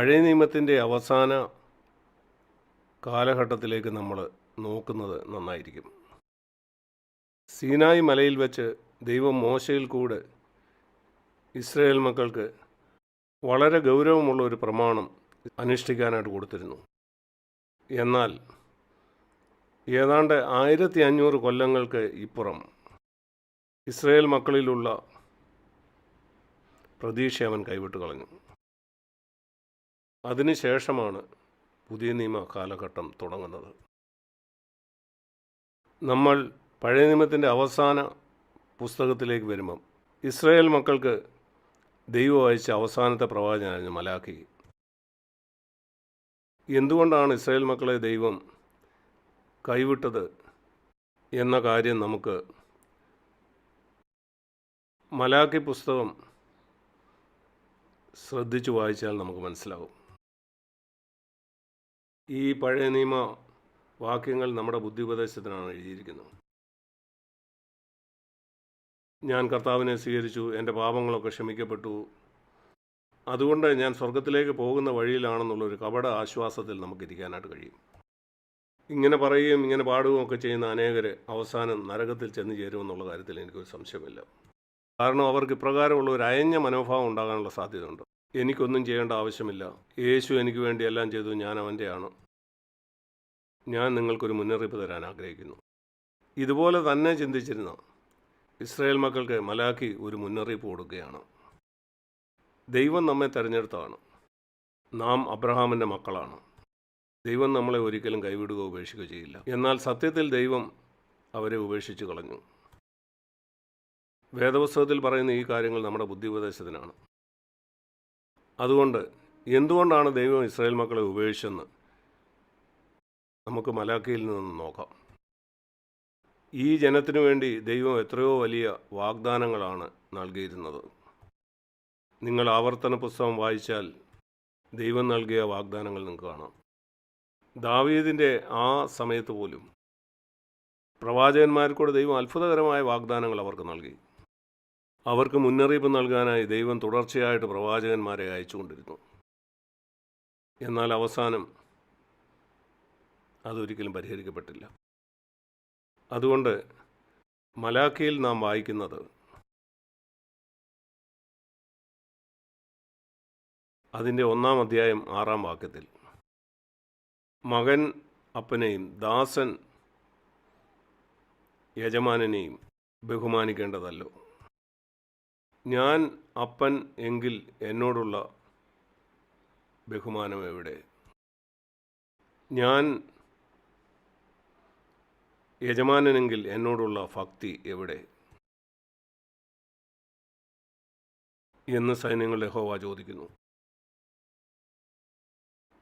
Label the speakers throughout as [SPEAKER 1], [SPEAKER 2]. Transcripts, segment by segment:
[SPEAKER 1] പഴയ നിയമത്തിന്റെ അവസാന കാലഘട്ടത്തിലേക്ക് നമ്മൾ നോക്കുന്നത് നന്നായിരിക്കും. സീനായി മലയിൽ വെച്ച് ദൈവം മോശയിൽ കൂടെ ഇസ്രയേൽ മക്കൾക്ക് വളരെ ഗൗരവമുള്ള ഒരു പ്രമാണം അനുഷ്ഠിക്കാനായിട്ട് കൊടുത്തിരുന്നു. എന്നാൽ ഏതാണ്ട് ആയിരത്തി അഞ്ഞൂറ് കൊല്ലങ്ങൾക്ക് ഇപ്പുറം ഇസ്രയേൽ മക്കളിലുള്ള പ്രതീക്ഷ അവൻ കൈവിട്ട് കളഞ്ഞു. അതിനുശേഷമാണ് പുതിയ നിയമ കാലഘട്ടം തുടങ്ങുന്നത്. നമ്മൾ പഴയ നിയമത്തിന്റെ അവസാന പുസ്തകത്തിലേക്ക് വരുമ്പം ഇസ്രായേൽ മക്കൾക്ക് ദൈവം അയച്ച അവസാനത്തെ പ്രവാചകനായിരുന്നു മലാഖി. എന്തുകൊണ്ടാണ് ഇസ്രായേൽ മക്കളെ ദൈവം കൈവിട്ടത് എന്ന കാര്യം നമുക്ക് മലാഖി പുസ്തകം ശ്രദ്ധിച്ചു വായിച്ചാൽ നമുക്ക് മനസ്സിലാവും. ഈ പഴയ നിയമ വാക്യങ്ങൾ നമ്മുടെ ബുദ്ധി ഉപദേശത്തിനാണ് എഴുതിയിരിക്കുന്നത്. ഞാൻ കർത്താവിനെ സ്വീകരിച്ചു എന്റെ പാപങ്ങളൊക്കെ ക്ഷമിക്കപ്പെട്ടു. അതുകൊണ്ട് ഞാൻ സ്വർഗത്തിലേക്ക് പോകുന്ന വഴിയിലാണെന്നുള്ളൊരു കപട ആശ്വാസത്തിൽ നമുക്കിരിക്കാനായിട്ട് കഴിയും. ഇങ്ങനെ പറയുകയും ഇങ്ങനെ പാടുകയും ഒക്കെ ചെയ്യുന്ന അനേകർ അവസാനം നരകത്തിൽ ചെന്ന് ചേരുമെന്നുള്ള കാര്യത്തിൽ എനിക്കൊരു സംശയമില്ല. കാരണം അവർക്ക് ഇപ്രകാരമുള്ള ഒരു അയഞ്ഞ മനോഭാവം ഉണ്ടാകാനുള്ള സാധ്യതയുണ്ട്. എനിക്കൊന്നും ചെയ്യേണ്ട ആവശ്യമില്ല. യേശു എനിക്ക് വേണ്ടി എല്ലാം ചെയ്തു ഞാൻ അവന്റെയാണ്. ഞാൻ നിങ്ങൾക്കൊരു മുന്നറിയിപ്പ് തരാൻ ആഗ്രഹിക്കുന്നു. ഇതുപോലെ തന്നെ ചിന്തിച്ചിരുന്ന ഇസ്രായേൽ മക്കൾക്ക് മലാഖി ഒരു മുന്നറിയിപ്പ് കൊടുക്കുകയാണ്. ദൈവം നമ്മെ തിരഞ്ഞെടുത്തതാണ്. നാം അബ്രഹാമിന്റെ മക്കളാണ്. ദൈവം നമ്മളെ ഒരിക്കലും കൈവിടുകയോ ഉപേക്ഷിക്കുകയോ ചെയ്യില്ല. എന്നാൽ സത്യത്തിൽ ദൈവം അവരെ ഉപേക്ഷിച്ച് കളഞ്ഞു. വേദപുസ്തകത്തിൽ പറയുന്ന ഈ കാര്യങ്ങൾ നമ്മുടെ ബുദ്ധിപദേശത്തിനാണ്. അതുകൊണ്ട് എന്തുകൊണ്ടാണ് ദൈവം ഇസ്രായേൽ മക്കളെ ഉപേക്ഷിച്ചെന്ന് നമുക്ക് മലാക്കയിൽ നിന്ന് നോക്കാം. ഈ ജനത്തിനു വേണ്ടി ദൈവം എത്രയോ വലിയ വാഗ്ദാനങ്ങളാണ് നൽകിയിരുന്നത്. നിങ്ങൾ ആവർത്തന പുസ്തകം വായിച്ചാൽ ദൈവം നൽകിയ വാഗ്ദാനങ്ങൾ നിങ്ങൾക്ക് കാണാം. ദാവീദിന്റെ ആ സമയത്ത് പോലും പ്രവാചകന്മാർക്കൂടെ ദൈവം അത്ഭുതകരമായ വാഗ്ദാനങ്ങൾ അവർക്ക് നൽകി. അവർക്ക് മുന്നറിയിപ്പ് നൽകാനായി ദൈവം തുടർച്ചയായിട്ട് പ്രവാചകന്മാരെ അയച്ചുകൊണ്ടിരുന്നു. എന്നാൽ അവസാനം അതൊരിക്കലും പരിഹരിക്കപ്പെട്ടില്ല. അതുകൊണ്ട് മലാഖയിൽ നാം വായിക്കുന്നത് അതിന്റെ ഒന്നാം അധ്യായം ആറാം വാക്യത്തിൽ. മകൻ അപ്പനെയും ദാസൻ യജമാനനെയും ബഹുമാനിക്കേണ്ടതല്ലോ. ഞാൻ അപ്പൻ എങ്കിൽ എന്നോടുള്ള ബഹുമാനം എവിടെ? ഞാൻ യജമാനനെങ്കിൽ എന്നോടുള്ള ഭക്തി എവിടെ? എന്ന് സൈന്യങ്ങളുടെ ഹോവ ചോദിക്കുന്നു.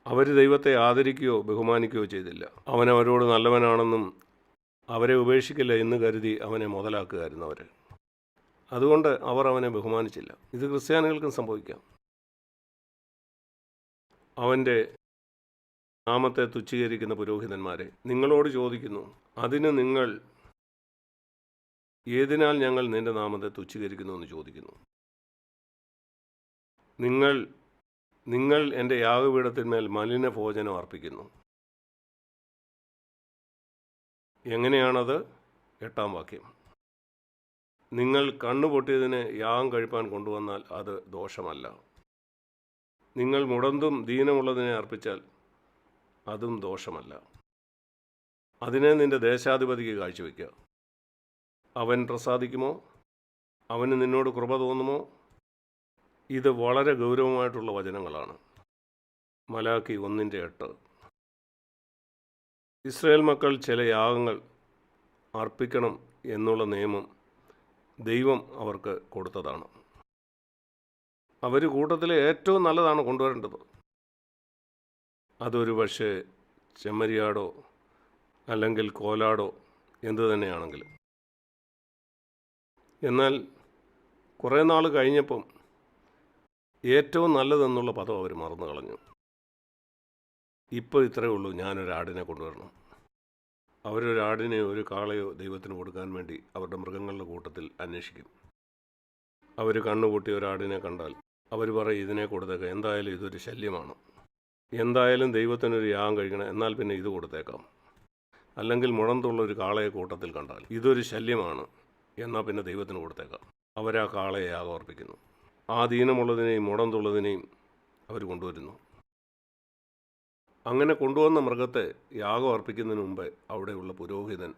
[SPEAKER 1] അവർ ദൈവത്തെ ആദരിക്കുകയോ ബഹുമാനിക്കുകയോ ചെയ്തില്ല. അവൻ അവരോട് നല്ലവനാണെന്നും അവരെ ഉപേക്ഷിക്കില്ല എന്ന് കരുതി അവനെ മുതലാക്കുകയായിരുന്നു അവർ അതുകൊണ്ട് അവർ അവനെ ബഹുമാനിച്ചില്ല. ഇത് ക്രിസ്ത്യാനികൾക്കും സംഭവിക്കാം. അവന്റെ നാമത്തെ തുച്ഛീകരിക്കുന്ന പുരോഹിതന്മാരെ നിങ്ങളോട് ചോദിക്കുന്നു അതിന് നിങ്ങൾ ഏതിനാൽ ഞങ്ങൾ നിന്റെ നാമത്തെ തുച്ഛീകരിക്കുന്നു എന്ന് ചോദിക്കുന്നു? നിങ്ങൾ നിങ്ങൾ എന്റെ യാഗപീഠത്തിന്മേൽ മലിന ഭോജനം അർപ്പിക്കുന്നു. എങ്ങനെയാണത്? എട്ടാം വാക്യം. നിങ്ങൾ കണ്ണുപൊട്ടിയതിന് യാഗം കഴിപ്പാൻ കൊണ്ടുവന്നാൽ അത് ദോഷമല്ല. നിങ്ങൾ മുടന്തും ദീനമുള്ളതിനെ അർപ്പിച്ചാൽ അതും ദോഷമല്ല. അതിനെ നിന്റെ ദേശാധിപതിക്ക് കാഴ്ചവെക്കുക അവൻ പ്രസാദിക്കുമോ? അവന് നിന്നോട് കൃപ തോന്നുമോ? ഇത് വളരെ ഗൗരവമായിട്ടുള്ള വചനങ്ങളാണ്. മലാക്കി ഒന്നിന്റെ എട്ട്. ഇസ്രയേൽ മക്കൾ ചില യാഗങ്ങൾ അർപ്പിക്കണം എന്നുള്ള നിയമം ദൈവം അവർക്ക് കൊടുത്തതാണ്. അവർ കൂട്ടത്തിലെ ഏറ്റവും നല്ലതാണ് കൊണ്ടുവരേണ്ടത്. അതൊരു പക്ഷേ ചെമ്മരിയാടോ അല്ലെങ്കിൽ കോലാടോ എന്തു തന്നെയാണെങ്കിലും. എന്നാൽ കുറേ നാൾ കഴിഞ്ഞപ്പം ഏറ്റവും നല്ലതെന്നുള്ള പദം അവർ മറന്നു കളഞ്ഞു ഇപ്പോൾ ഇത്രയേ ഉള്ളൂ ഞാനൊരാടിനെ കൊണ്ടുവരണം. അവരൊരാടിനെയോ ഒരു കാളയോ ദൈവത്തിന് കൊടുക്കാൻ വേണ്ടി അവരുടെ മൃഗങ്ങളുടെ കൂട്ടത്തിൽ അന്വേഷിക്കും. അവർ കണ്ണുപൂട്ടി ഒരാടിനെ കണ്ടാൽ അവർ പറയും ഇതിനെ കൊടുത്തേക്കാം. എന്തായാലും ഇതൊരു ശല്യമാണ്. എന്തായാലും ദൈവത്തിനൊരു യാഗം കഴിക്കണം. എന്നാൽ പിന്നെ ഇത് കൊടുത്തേക്കാം. അല്ലെങ്കിൽ മുഴന്തുള്ള ഒരു കാളയെ കൂട്ടത്തിൽ കണ്ടാൽ ഇതൊരു ശല്യമാണ്. എന്നാൽ പിന്നെ ദൈവത്തിന് കൊടുത്തേക്കാം. അവരാ കാളയെ യാഗം അർപ്പിക്കുന്നു. ആ ദീനമുള്ളതിനെയും മുടന്തുള്ളതിനെയും അവർ കൊണ്ടുവരുന്നു. അങ്ങനെ കൊണ്ടുവന്ന മൃഗത്തെ യാഗം അർപ്പിക്കുന്നതിന് മുമ്പ് അവിടെയുള്ള പുരോഹിതൻ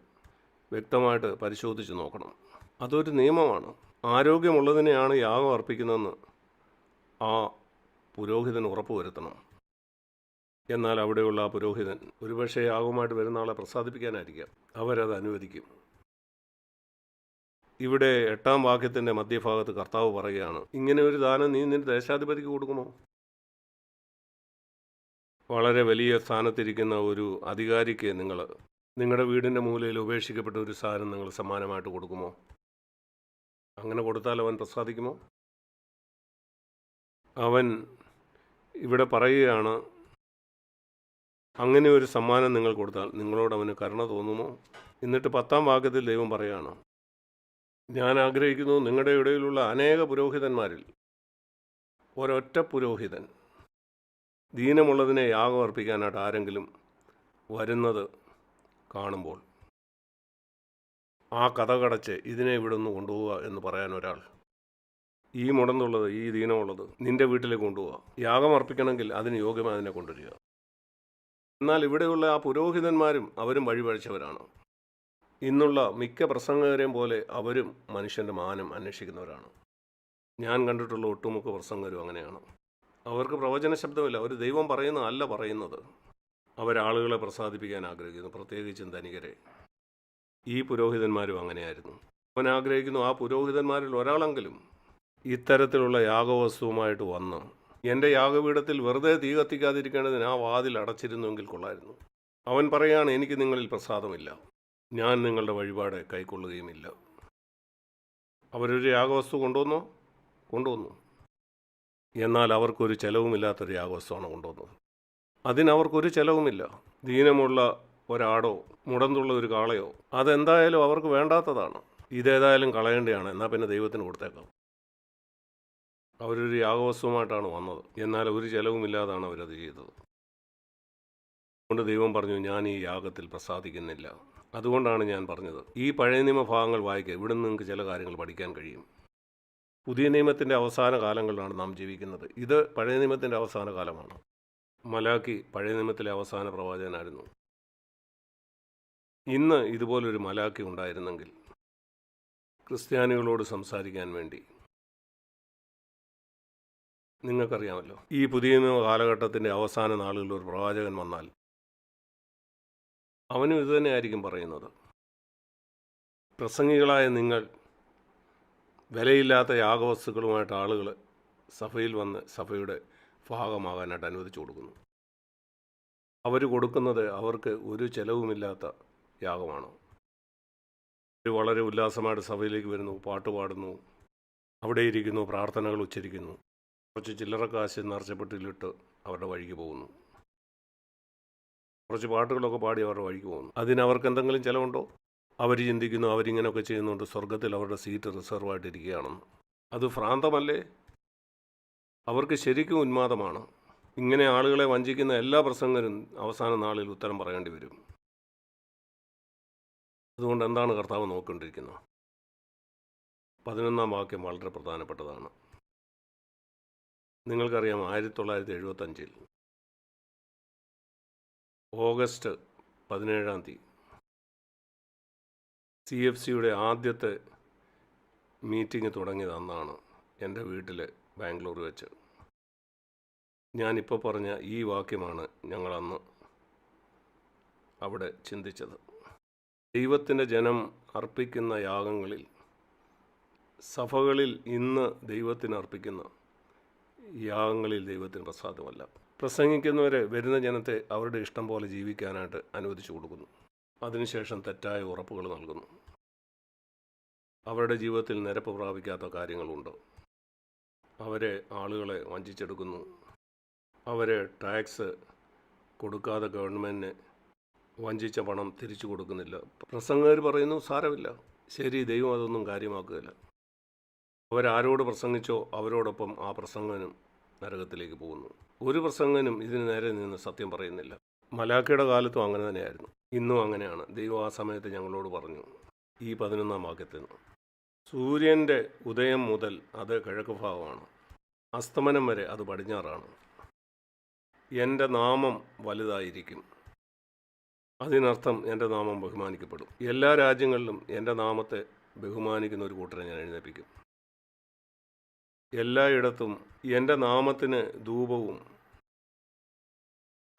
[SPEAKER 1] വ്യക്തമായിട്ട് പരിശോധിച്ച് നോക്കണം. അതൊരു നിയമമാണ്. ആരോഗ്യമുള്ളതിനെയാണ് യാഗം അർപ്പിക്കുന്നതെന്ന് ആ പുരോഹിതൻ ഉറപ്പുവരുത്തണം എന്നാൽ അവിടെയുള്ള ആ പുരോഹിതൻ ഒരുപക്ഷെ യാഗവുമായിട്ട് വരുന്ന ആളെ പ്രസാദിപ്പിക്കാനായിരിക്കാം. അവരത് അനുവദിക്കും. ഇവിടെ എട്ടാം വാക്യത്തിന്റെ മധ്യഭാഗത്ത് കർത്താവ് പറയുകയാണ് ഇങ്ങനെ ഒരു ദാനം നീ നിന്റെ ദേശാധിപതിക്ക് കൊടുക്കുമോ? വളരെ വലിയ സ്ഥാനത്തിരിക്കുന്ന ഒരു അധികാരിക്ക് നിങ്ങൾ നിങ്ങളുടെ വീടിന്റെ മൂലയിൽ ഉപേക്ഷിക്കപ്പെട്ട ഒരു സാധനം നിങ്ങൾ സമ്മാനമായിട്ട് കൊടുക്കുമോ? അങ്ങനെ കൊടുത്താൽ അവൻ പ്രസാദിക്കുമോ? അവൻ ഇവിടെ പറയുകയാണ് അങ്ങനെ ഒരു സമ്മാനം നിങ്ങൾ കൊടുത്താൽ നിങ്ങളോട് അവന് കരുണ തോന്നുമോ? എന്നിട്ട് പത്താം വാക്യത്തിൽ ദൈവം പറയുകയാണ് ഞാൻ ആഗ്രഹിക്കുന്നു നിങ്ങളുടെ ഇടയിലുള്ള അനേക പുരോഹിതന്മാരിൽ ഒരൊറ്റ പുരോഹിതൻ ദീനമുള്ളതിനെ യാഗം അർപ്പിക്കാനായിട്ട് ആരെങ്കിലും വരുന്നത് കാണുമ്പോൾ ആ കഥ കടച്ച് ഇതിനെ ഇവിടെ നിന്ന് കൊണ്ടുപോവുക എന്ന് പറയാൻ ഒരാൾ ഈ മുടന്നുള്ളത് ഈ ദീനമുള്ളത് നിന്റെ വീട്ടിലേക്ക് കൊണ്ടുപോവുക യാഗം അർപ്പിക്കണമെങ്കിൽ അതിന് യോഗ്യമായി അതിനെ കൊണ്ടുവരിക. എന്നാൽ ഇവിടെയുള്ള ആ പുരോഹിതന്മാരും അവരും വഴിപഴിച്ചവരാണ് ഇന്നുള്ള മിക്ക പ്രസംഗകരെയും പോലെ അവരും മനുഷ്യന്റെ മാനം അന്വേഷിക്കുന്നവരാണ്. ഞാൻ കണ്ടിട്ടുള്ള ഒട്ടുമുക്ക പ്രസംഗരും അങ്ങനെയാണ്. അവർക്ക് പ്രവചന ശബ്ദമില്ല. അവർ ദൈവം പറയുന്ന അല്ല പറയുന്നത്. അവരാളുകളെ പ്രസാദിപ്പിക്കാൻ ആഗ്രഹിക്കുന്നു. പ്രത്യേകിച്ചും ധനികരെ. ഈ പുരോഹിതന്മാരും അങ്ങനെയായിരുന്നു. അവൻ ആഗ്രഹിക്കുന്നു ആ പുരോഹിതന്മാരിൽ ഒരാളെങ്കിലും ഇത്തരത്തിലുള്ള യാഗവസ്തുവുമായിട്ട് വന്ന് എന്റെ യാഗപീഠത്തിൽ വെറുതെ തീ കത്തിക്കാതിരിക്കേണ്ടതിന് ആ വാതിൽ അടച്ചിരുന്നുവെങ്കിൽ കൊള്ളായിരുന്നു. അവൻ പറയാണ് എനിക്ക് നിങ്ങളിൽ പ്രസാദമില്ല. ഞാൻ നിങ്ങളുടെ വഴിപാട് കൈക്കൊള്ളുകയുമില്ല. അവരൊരു യാഗവസ്തു കൊണ്ടുവന്നോ? കൊണ്ടുവന്നു. എന്നാൽ അവർക്കൊരു ചെലവുമില്ലാത്തൊരു യാഗോത്സവമാണ് കൊണ്ടുവന്നത്. അതിനവർക്കൊരു ചെലവുമില്ല. ദീനമുള്ള ഒരാടോ മുടന്തുള്ള ഒരു കാളയോ അതെന്തായാലും അവർക്ക് വേണ്ടാത്തതാണ്. ഇതേതായാലും കളയേണ്ടതാണ് എന്നാൽ പിന്നെ ദൈവത്തിന് കൊടുത്തേക്കാം. അവരൊരു യാഗോത്സവമായിട്ടാണ് വന്നത്. എന്നാൽ ഒരു ചെലവുമില്ലാതാണ് അവരത് ചെയ്തത്. അതുകൊണ്ട് ദൈവം പറഞ്ഞു ഞാൻ ഈ യാഗത്തിൽ പ്രസാദിക്കുന്നില്ല. അതുകൊണ്ടാണ് ഞാൻ പറഞ്ഞത്. ഈ പഴയ നിയമ ഭാഗങ്ങൾ വായിക്കുക. ഇവിടെ നിന്ന് നിങ്ങൾക്ക് ചില കാര്യങ്ങൾ പഠിക്കാൻ കഴിയും. പുതിയ നിയമത്തിന്റെ അവസാന കാലങ്ങളിലാണ് നാം ജീവിക്കുന്നത്. ഇത് പഴയ നിയമത്തിന്റെ അവസാന കാലമാണ്. മലാക്കി പഴയ നിയമത്തിലെ അവസാന പ്രവാചകനായിരുന്നു. ഇന്ന് ഇതുപോലൊരു മലാക്കി ഉണ്ടായിരുന്നെങ്കിൽ ക്രിസ്ത്യാനികളോട് സംസാരിക്കാൻ വേണ്ടി നിങ്ങൾക്കറിയാമല്ലോ ഈ പുതിയ നിയമ കാലഘട്ടത്തിന്റെ അവസാന നാളുകളിൽ ഒരു പ്രവാചകൻ വന്നാൽ അവനും ഇതുതന്നെയായിരിക്കും പറയുന്നത്. പ്രസംഗികളായ നിങ്ങൾ വിലയില്ലാത്ത യാഗവസ്തുക്കളുമായിട്ട് ആളുകൾ സഭയിൽ വന്ന് സഭയുടെ ഭാഗമാകാനായിട്ട് അനുവദിച്ചു കൊടുക്കുന്നു. അവർ കൊടുക്കുന്നത് അവർക്ക് ഒരു ചെലവുമില്ലാത്ത യാഗമാണ്? അവർ വളരെ ഉല്ലാസമായിട്ട് സഭയിലേക്ക് വരുന്നു പാട്ട് പാടുന്നു അവിടെ ഇരിക്കുന്നു പ്രാർത്ഥനകൾ ഉച്ചരിക്കുന്നു കുറച്ച് ചില്ലറ കാശ് നിറച്ചപ്പെട്ടിലിട്ട് അവരുടെ വഴിക്ക് പോകുന്നു. കുറച്ച് പാട്ടുകളൊക്കെ പാടി അവരുടെ വഴിക്ക് പോകുന്നു. അതിന് അവർക്ക് എന്തെങ്കിലും ചിലവുണ്ടോ? അവർ ചിന്തിക്കുന്നു അവരിങ്ങനെയൊക്കെ ചെയ്യുന്നുണ്ട്. സ്വർഗത്തിൽ അവരുടെ സീറ്റ് റിസർവ് ആയിട്ടിരിക്കുകയാണെന്ന് അത് ഭ്രാന്തമല്ലേ? അവർക്ക് ശരിക്കും ഉന്മാദമാണ്. ഇങ്ങനെ ആളുകളെ വഞ്ചിക്കുന്ന എല്ലാ പ്രസംഗരും അവസാന നാളിൽ ഉത്തരം പറയേണ്ടി വരും. അതുകൊണ്ട് എന്താണ് കർത്താവ് നോക്കിക്കൊണ്ടിരിക്കുന്നത്? പതിനൊന്നാം വാക്യം വളരെ പ്രധാനപ്പെട്ടതാണ്. നിങ്ങൾക്കറിയാം ആയിരത്തി തൊള്ളായിരത്തി എഴുപത്തഞ്ചിൽ ഓഗസ്റ്റ് പതിനേഴാം തീയതി സി എഫ് സിയുടെ ആദ്യത്തെ മീറ്റിംഗ് തുടങ്ങിയത് അന്നാണ് എന്റെ വീട്ടിൽ ബാംഗ്ലൂർ വെച്ച്. ഞാനിപ്പോൾ പറഞ്ഞ ഈ വാക്യമാണ് ഞങ്ങളന്ന് അവിടെ ചിന്തിച്ചത്. ദൈവത്തിന്റെ ജനം അർപ്പിക്കുന്ന യാഗങ്ങളിൽ സഭകളിൽ ഇന്ന് ദൈവത്തിന് അർപ്പിക്കുന്ന യാഗങ്ങളിൽ ദൈവത്തിന് പ്രസാദമല്ല. പ്രസംഗിക്കുന്നവരെ വരുന്ന ജനത്തെ അവരുടെ ഇഷ്ടം പോലെ ജീവിക്കാനായിട്ട് അനുവദിച്ചു കൊടുക്കുന്നു. അതിനുശേഷം തെറ്റായ ഉറപ്പുകൾ നൽകുന്നു. അവരുടെ ജീവിതത്തിൽ നിരപ്പ് പ്രാപിക്കാത്ത കാര്യങ്ങളുണ്ട്? അവരെ ആളുകളെ വഞ്ചിച്ചെടുക്കുന്നു. അവരെ ടാക്സ് കൊടുക്കാതെ ഗവൺമെന്റിന് വഞ്ചിച്ച പണം തിരിച്ചു കൊടുക്കുന്നില്ല. പ്രസംഗകർ പറയുന്നു സാരമില്ല. ശരി ദൈവം അതൊന്നും കാര്യമാക്കുകയില്ല. അവരാരോട് പ്രസംഗിച്ചോ അവരോടൊപ്പം ആ പ്രസംഗനും നരകത്തിലേക്ക് പോകുന്നു. ഒരു പ്രസംഗനും ഇതിന് നേരെ നിന്ന് സത്യം പറയുന്നില്ല. മലാക്കയുടെ കാലത്തും അങ്ങനെ തന്നെയായിരുന്നു. ഇന്നും അങ്ങനെയാണ്. ദൈവം ആ സമയത്ത് ഞങ്ങളോട് പറഞ്ഞു ഈ പതിനൊന്നാം വാക്യത്തിൽ സൂര്യന്റെ ഉദയം മുതൽ അത് കിഴക്ക് ഭാഗമാണ്. അസ്തമനം വരെ അത് പടിഞ്ഞാറാണ്. എന്റെ നാമം വലുതായിരിക്കും. അതിനർത്ഥം എന്റെ നാമം ബഹുമാനിക്കപ്പെടും. എല്ലാ രാജ്യങ്ങളിലും എന്റെ നാമത്തെ ബഹുമാനിക്കുന്ന ഒരു കൂട്ടരെ ഞാൻ എഴുന്നേൽപ്പിക്കും. എല്ലായിടത്തും എന്റെ നാമത്തിന് ധൂപവും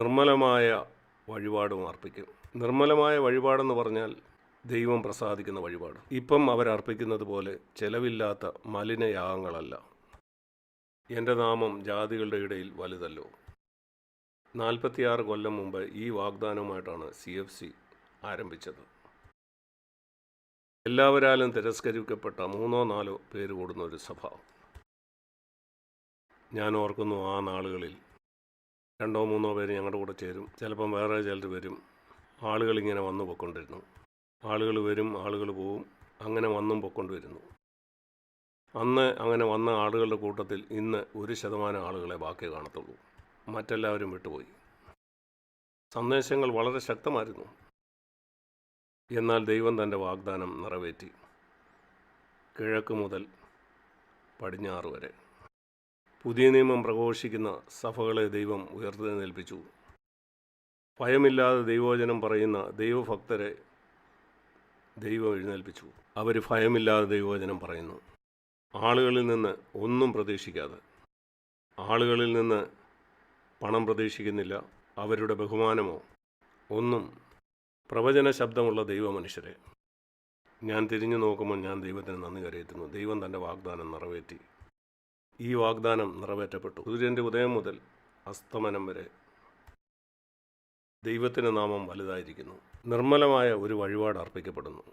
[SPEAKER 1] നിർമ്മലമായ വഴിപാടും അർപ്പിക്കും. നിർമ്മലമായ വഴിപാടെന്ന് പറഞ്ഞാൽ ദൈവം പ്രസാദിക്കുന്ന വഴിപാട്. ഇപ്പം അവരർപ്പിക്കുന്നത് പോലെ ചെലവില്ലാത്ത മലിനയാഗങ്ങളല്ല. എന്റെ നാമം ജാതികളുടെ ഇടയിൽ വലുതല്ലോ. നാൽപ്പത്തിയാറ് കൊല്ലം മുമ്പ് ഈ വാഗ്ദാനവുമായിട്ടാണ് സി എഫ് സി ആരംഭിച്ചത്. എല്ലാവരാലും തിരസ്കരിക്കപ്പെട്ട മൂന്നോ നാലോ പേര് കൂടുന്ന ഒരു സഭ. ഞാൻ ഓർക്കുന്നു ആ നാളുകളിൽ രണ്ടോ മൂന്നോ പേര് ഞങ്ങളുടെ കൂടെ ചേരും. ചിലപ്പം വേറെ ചിലർ വരും. ആളുകൾ ഇങ്ങനെ വന്നു പൊക്കൊണ്ടിരുന്നു. ആളുകൾ വരും ആളുകൾ പോവും അങ്ങനെ വന്നും പൊക്കൊണ്ടുവരുന്നു അന്ന് അങ്ങനെ വന്ന ആളുകളുടെ കൂട്ടത്തിൽ ഇന്ന് ഒരു ശതമാനം ആളുകളെ ബാക്കി കാണത്തുള്ളൂ. മറ്റെല്ലാവരും വിട്ടുപോയി. സന്ദേശങ്ങൾ വളരെ ശക്തമായിരുന്നു. എന്നാൽ ദൈവം തന്റെ വാഗ്ദാനം നിറവേറ്റി. കിഴക്ക് മുതൽ പടിഞ്ഞാറ് വരെ. പുതിയ നിയമം പ്രഘോഷിക്കുന്ന സഭകളെ ദൈവം ഉയർത്തെഴുന്നേൽപ്പിച്ചു ഭയമില്ലാതെ ദൈവവചനം പറയുന്ന ദൈവഭക്തരെ ദൈവം എഴുന്നേൽപ്പിച്ചു. അവർ ഭയമില്ലാതെ ദൈവവചനം പറയുന്നു. ആളുകളിൽ നിന്ന് ഒന്നും പ്രതീക്ഷിക്കാതെ ആളുകളിൽ നിന്ന് പണം പ്രതീക്ഷിക്കുന്നില്ല അവരുടെ ബഹുമാനമോ ഒന്നും പ്രവചന ശബ്ദമുള്ള ദൈവമനുഷ്യരെ. ഞാൻ തിരിഞ്ഞു നോക്കുമ്പോൾ ഞാൻ ദൈവത്തിന് നന്ദി കരയത്തുന്നു ദൈവം തന്റെ വാഗ്ദാനം നിറവേറ്റി. ഈ വാഗ്ദാനം നിറവേറ്റപ്പെട്ടു. സൂര്യന്റെ ഉദയം മുതൽ അസ്തമനം വരെ ദൈവത്തിന്റെ നാമം വലുതായിരിക്കുന്നു. നിർമ്മലമായ ഒരു വഴിപാട് അർപ്പിക്കപ്പെടുന്നു.